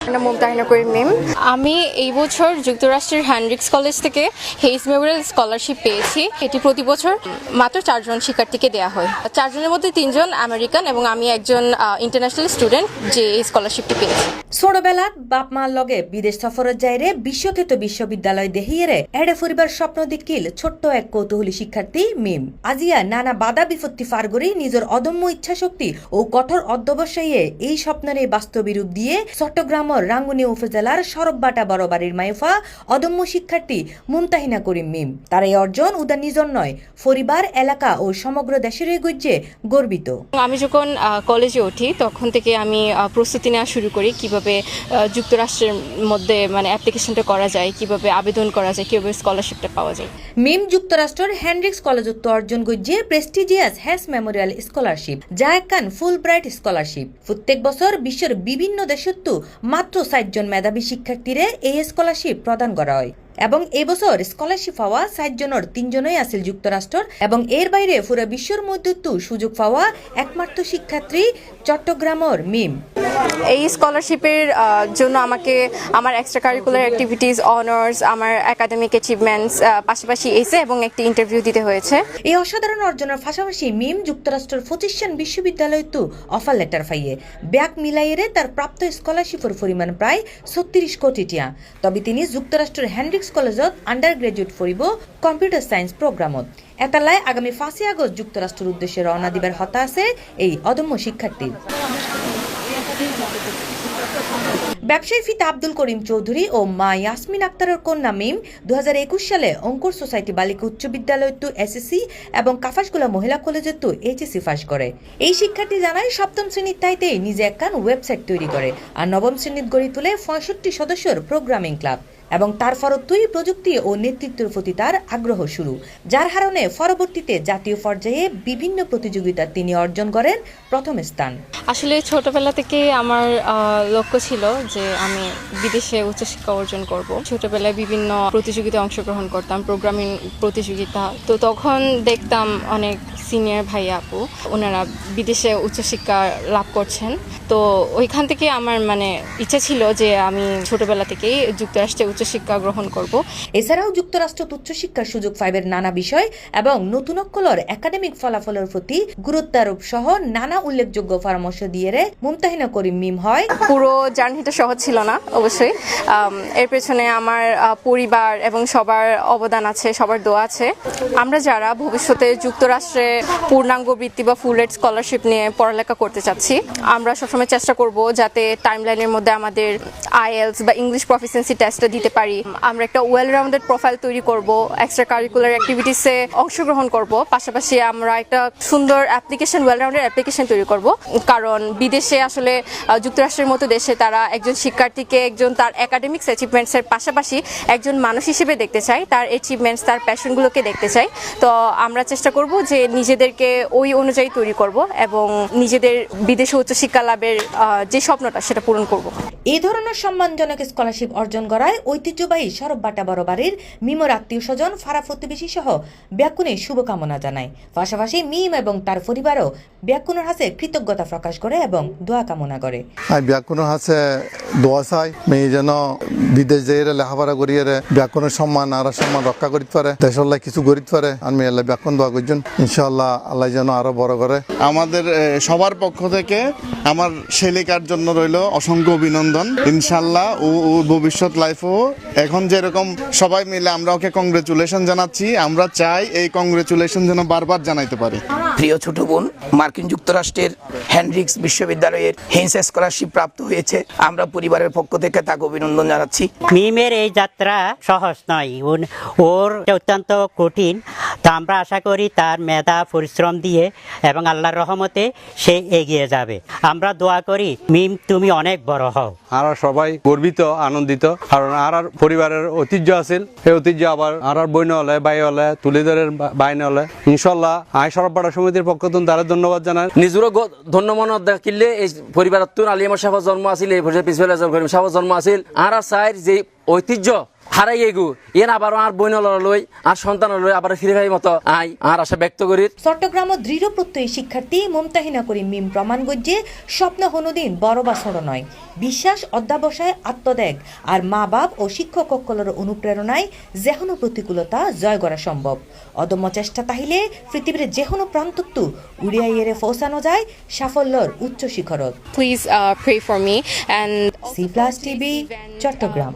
নাম মুমতাহিনা করিম মিম আমি এই বছর যুক্তরাষ্ট্রের হ্যান্ড্রিক্স কলেজ থেকে হেইস মেমোরিয়াল স্কলারশিপ পেয়েছি। এটি প্রতি বছর মাত্র চারজন শিক্ষার্থীকে দেওয়া হয়। চারজনের মধ্যে তিনজন আমেরিকান এবং আমি একজন ইন্টারন্যাশনাল স্টুডেন্ট যে এই স্কলারশিপটি পেয়েছি। ছোটবেলা বাপ মার লগে বিদেশ সফরত যাইরে বিশ্বখ্যাত বিশ্ববিদ্যালয় দেহিয়েরে এড়ে ফুরিবার স্বপ্ন দেখিল ছোট্ট এক কৌতূহলী শিক্ষার্থী মিম। আজিয়া নানা বাধা বিপত্তি পার করি নিজের অদম্য ইচ্ছাশক্তি ও কঠোর অধ্যবসায়ে এই স্বপ্নের এই বাস্তবী রূপ চট্টগ্রামের রাঙ্গুনি উপজেলার সরববাটা বড়বাড়ির মাইফা অদম্য শিক্ষার্থী মুমতাহিনা করিম মিম। তার এই অর্জন উদা নিজর নয় পরিবার এলাকা ও সমগ্র দেশের গজ্যে গর্বিত। আমি যখন কলেজে উঠি তখন থেকে আমি প্রস্তুতি নেওয়া শুরু করি কীভাবে যুক্তরাষ্ট্রের মধ্যে মানে অ্যাপ্লিকেশনটা করা যায় কীভাবে আবেদন করা যায় কীভাবে স্কলারশিপটা পাওয়া যায়। মিম যুক্তরাষ্ট্রের হ্যান্ড্রিক্স কলেজত্ব অর্জন গজ্যে প্রেস্টিজিয়াস হ্যাস মেমোরিয়াল স্কলারশিপ যা একখান ফুল ব্রাইট স্কলারশিপ। প্রত্যেক বছর বিশ্বের বিভিন্ন দেশত্ব মাত্র সাতজন মেধাবী শিক্ষার্থীরে এই স্কলারশিপ প্রদান করা হয় এবং এবছর স্কলারশিপ পাওয়া ষাট জনের তিনজনই আছিল যুক্তরাষ্ট্র এবং এর বাইরে পুরো বিশ্বের মধ্যে সুযোগ পাওয়া একমাত্র শিক্ষার্থী চট্টগ্রামের মিম। এই স্কলারশিপের জন্য আমাকে আমার এক্সট্রা কারিকুলার অ্যাক্টিভিটিস অনার্স আমার একাডেমিক অ্যাচিভমেন্টস পাশাপাশি এসে এবং একটি ইন্টারভিউ দিতে হয়েছে। এই অসাধারণ অর্জনের পাশাপাশি মিম যুক্তরাষ্ট্রের প্রতিষ্ঠান বিশ্ববিদ্যালয় তো অফার লেটার পাইয়ে ব্যাক মিলাইয়েরে তার প্রাপ্ত স্কলারশিপের পরিমাণ প্রায় ছত্রিশ কোটি টিয়া। তবে তিনি যুক্তরাষ্ট্রের হ্যান্ড্রিক্স কলেজত আন্ডার গ্রাজুয়েট পড়িব কম্পিউটার সায়েন্স প্রোগ্রামত এতালায় আগামী ফাঁসি আগস্ট যুক্তরাষ্ট্রের উদ্দেশ্যে রওনা দিবার হতা আছে এই অদম্য শিক্ষার্থী। ব্যবসায়ী ফিতা আব্দুল করিম চৌধুরী ও মা ইয়াসমিন আক্তারের কন্যা মিম দু হাজার একুশ সালে অঙ্কুর সোসাইটি বালিকা উচ্চ বিদ্যালয় টু এসএসসি এবং কাফাসগুলা মহিলা কলেজের টু এইচএসসি পাশ করে। এই শিক্ষার্থী জানায়, সপ্তম শ্রেণির তাইতে নিজে একখান ওয়েবসাইট তৈরি করে আর নবম শ্রেণির গড়ি তুলে পঁয়ষট্টি সদস্যর প্রোগ্রামিং ক্লাব। এবং তার ফরতুই প্রযুক্তি ও নেতৃত্বের প্রতি তার আগ্রহ শুরু। যার কারণে পরবর্তীতে জাতীয় পর্যায়ে বিভিন্ন প্রতিযোগিতা তিনি অর্জন করেন প্রথম স্থান। আসলে ছোটবেলা থেকে আমার লক্ষ্য ছিল যে আমি বিদেশে উচ্চশিক্ষা অর্জন করব। ছোটবেলায় বিভিন্ন প্রতিযোগিতায় অংশগ্রহণ করতাম, প্রোগ্রামিং প্রতিযোগিতা। তো তখন দেখতাম অনেক সিনিয়র ভাই আপু, ওনারা বিদেশে উচ্চশিক্ষা লাভ করছেন। তো ওইখান থেকে আমার মানে ইচ্ছা ছিল যে আমি ছোটবেলা থেকেই যুক্তরাষ্ট্রে উচ্চশিক্ষা গ্রহণ করব। এছাড়াও যুক্তরাষ্ট্র উচ্চশিক্ষার সুযোগ ফাইভের নানা বিষয় এবং নতুনক্কলর একাডেমিক ফলাফলের প্রতি গুরুত্ব আরোপ সহ নানা উল্লেখযোগ্য পরামর্শ দিয়ে রে মুমতাহিনা করিম মিম হয়। পুরো জার্নিটা সহজ ছিল না অবশ্যই। এর পেছনে আমার পরিবার এবং সবার অবদান আছে সবার দোয়া আছে। আমরা যারা ভবিষ্যতে যুক্তরাষ্ট্রে পূর্ণাঙ্গ বৃত্তি বা ফুল রেট স্কলারশিপ নিয়ে পড়ালেখা করতে চাচ্ছি আমরা সবসময় চেষ্টা করব যাতে টাইম লাইনের মধ্যে আমাদের আইএলস বা ইংলিশ প্রফিসিয়েন্সি টেস্টটা দিতে পারি। আমরা একটা ওয়েল রাউন্ডেড প্রোফাইল তৈরি করব এক্সট্রা কারিকুলার অ্যাক্টিভিটিসে অংশগ্রহণ করব, পাশাপাশি আমরা একটা সুন্দর অ্যাপ্লিকেশন ওয়েল রাউন্ডেড অ্যাপ্লিকেশন তৈরি করব। কারণ বিদেশে আসলে যুক্তরাষ্ট্রের মতো দেশে তারা একজন শিক্ষার্থীকে একজন তার একাডেমিক্স অ্যাচিভমেন্টসের পাশাপাশি একজন মানুষ হিসেবে দেখতে চায়, তার অ্যাচিভমেন্টস তার প্যাশনগুলোকে দেখতে চাই তো আমরা চেষ্টা করব যে নিজেদেরকে ওই অনুযায়ী তৈরি করব এবং নিজেদের বিদেশে উচ্চশিক্ষা লাভের যে স্বপ্নটা সেটা পূরণ করব। এই ধরনের সম্মানজনক স্কলারশিপ অর্জন করায় ঐতিহ্যবাহী সরববাটা বড় বাড়ির মিমর আত্মীয় স্বজন ফারা প্রতিবেশী সহ ব্যাকুনে শুভকামনা জানায়। পাশাপাশি মিম এবং তার পরিবারও ব্যাকুনের হাতে কৃতজ্ঞতা প্রকাশ করে এবং দোয়া কামনা করে। ব্যাকুণ হাসে দোয়া চাই। মেয়ে যেন বিদেশ যাই লেখাপড়া করিয়ে ব্যাকুণের সম্মান আর সম্মান রক্ষা করিতে পারে দেশের লাই কিছু করিতে পারে। আমি আল্লাহ ব্যাকুণ দোয়া করছেন। ইনশাআল্লাহ আল্লাহ যেন আরও বড় করে। আমাদের সবার পক্ষ থেকে আমার শেলিকার জন্য রইল অসংখ্য অভিনন্দন। ইনশাল্লাহ ও ও ভবিষ্যৎ লাইফও এখন যেরকম সবাই মিলে আমরা ওকে কংগ্রেচুলেশন জানাচ্ছি আমরা চাই এই কংগ্রেচুলেশন যেন বারবার জানাইতে পারি। প্রিয় ছোট বোন মার্কিন যুক্তরাষ্ট্রের হ্যান্ড্রিক্স বিশ্ববিদ্যালয়ের হেন্স স্কলারশিপ প্রাপ্ত হয়েছে। আমরা পরিবারের পক্ষ থেকে তাকে অভিনন্দন জানাচ্ছি। মিমের এই যাত্রা সহজ নয় ওর অত্যন্ত কঠিন তা আমরা আশা করি তার মেধা পরিশ্রম দিয়ে এবং আল্লাহর রহমতে সে এগিয়ে যাবে। আমরা দোয়া করি মিম তুমি অনেক বড় হও। আমরা সবাই গর্বিত আনন্দিত কারণ আর আর পরিবারের ঐতিহ্য আছিল। সেই ঐতিহ্য আবার আর আর বইন হলে বাই হলে, তুলিদরের বাইন হলে। ইনশাল্লাহ আই সরবপাড়া সমিতির পক্ষ তুমি তারা ধন্যবাদ জানাই। ধন্য মন দেখিলে এই পরিবারত আলিয়ামার সাহা জন্ম আছিল, এই পিছবেলা সাহা জন্ম আছিল। আর সাইর যে ঐতিহ্য হারাই এগু এন আবার আর বইন লই আর সন্তান লই আবার ফিরে ভাই মতো আই আর আশা ব্যক্ত করি। চট্টগ্রাম দৃঢ় প্রত্যয়ী শিক্ষার্থী মমতাহিনা করিম মিম প্রমাণ গজ্জে স্বপ্ন হনুদিন বড় বা ছোট নয়। বিশ্বাস অধ্যাবসায় আত্মত্যাগ আর মা বাপ ও শিক্ষক সকলের অনুপ্রেরণায় যেহনো প্রতিকূলতা জয় করা সম্ভব। অদম্য চেষ্টা তাহিলে পৃথিবীর যেহনো প্রান্তত্তু উড়িয়াইয়েরে পৌঁছানো যায় সাফল্যর উচ্চ শিখরত uh, pray for me and C plus TV Chattogram.